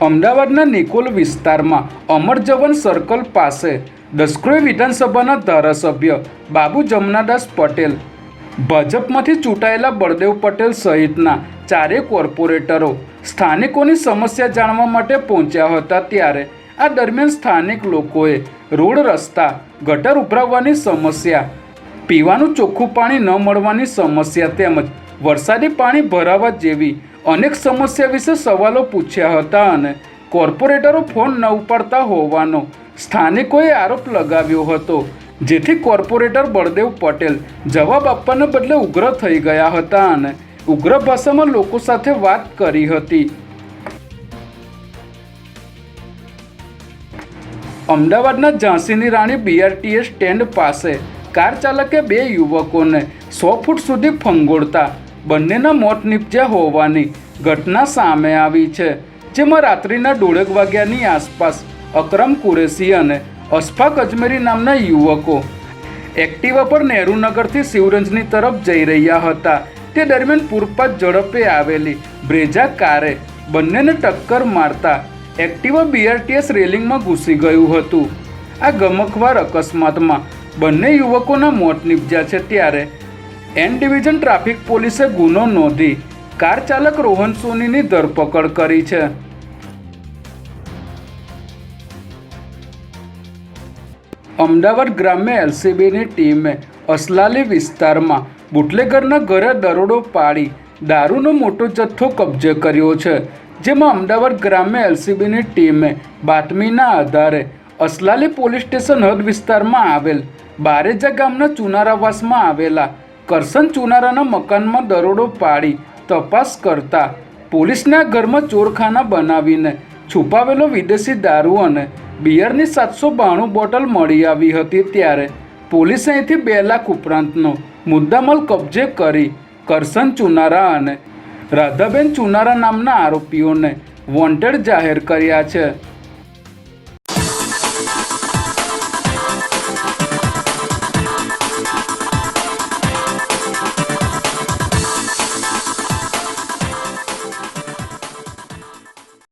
અમદાવાદના નિકોલ વિસ્તારમાં અમરજવન સર્કલ પાસે દસક્રોઈ વિધાનસભાના ધારાસભ્ય બાબુ જમનાદાસ પટેલ, ભાજપમાંથી ચૂંટાયેલા બળદેવ પટેલ સહિતના ચારેય કોર્પોરેટરો સ્થાનિકોની સમસ્યા જાણવા માટે પહોંચ્યા હતા ત્યારે આ દરમિયાન સ્થાનિક લોકોએ રોડ રસ્તા, ગટર ઉભરાવવાની સમસ્યા, પીવાનું ચોખ્ખું પાણી ન મળવાની સમસ્યા તેમજ વરસાદી પાણી ભરાવા જેવી અનેક સમસ્યા વિશે સવાલો પૂછ્યા હતા અને કોર્પોરેટરો ફોન ન ઉપાડતા હોવાનો સ્થાનિકોએ આરોપ લગાવ્યો હતો. જેથી કોર્પોરેટર બળદેવ પટેલ જવાબ આપવાને બદલે ઉગ્ર થઈ ગયા હતા અને ઉગ્ર ભાષામાં લોકો સાથે વાત કરી હતી. અમદાવાદના ઝાંસીની રાણી બીઆરટીએસ સ્ટેન્ડ પાસે કાર ચાલકે બે યુવકોને સો ફૂટ સુધી ફંગોળતા બંનેના મોત નીપજ્યા હોવાની ઘટના સામે આવી છે, જેમાં રાત્રિના દોઢેક વાગ્યાની આસપાસ અકરમ કુરેશી અને અશફાક અજમેરી નામના યુવકો એક્ટિવા પર નહેરુનગરથી શિવરંજની તરફ જઈ રહ્યા હતા. તે દરમિયાન પૂરપાત ઝડપે આવેલી બ્રેજા કારે બંનેને ટક્કર મારતા એક્ટિવા બીઆરટીએસ રેલિંગમાં ઘૂસી ગયું હતું. આ ગમખવાર અકસ્માતમાં બંને યુવકોના મોત નીપજ્યા છે ત્યારે એન ડિવિઝન ટ્રાફિક પોલીસે ગુનો નોંધી કાર ચાલક રોહન સોનીની ધરપકડ કરી છે. અમદાવાદ ગ્રામ્ય એલસીબીની ટીમે અસલાલી વિસ્તારમાં બુટલેગરના ઘરે દરોડો પાડી દારૂનો મોટો જથ્થો કબજે કર્યો છે, જેમાં અમદાવાદ ગ્રામ્ય એલસીબીની ટીમે બાતમીના આધારે અસલાલી પોલીસ સ્ટેશન હદ વિસ્તારમાં આવેલ બારેજા ગામના ચુનારાવાસમાં આવેલા કરસન ચુનારાના મકાનમાં દરોડો પાડી તપાસ કરતા પોલીસના ઘરમાં ચોરખાના બનાવીને છુપાવેલો વિદેશી દારૂ અને બિયરની સાતસો બાણું બોટલ મળી આવી હતી ત્યારે પોલીસે અહીંથી બે લાખ ઉપરાંતનો મુદ્દામાલ કબજે કરી કરસન ચુનારા અને રાધાબેન ચુનારા નામના આરોપીઓને વોન્ટેડ જાહેર કર્યા છે.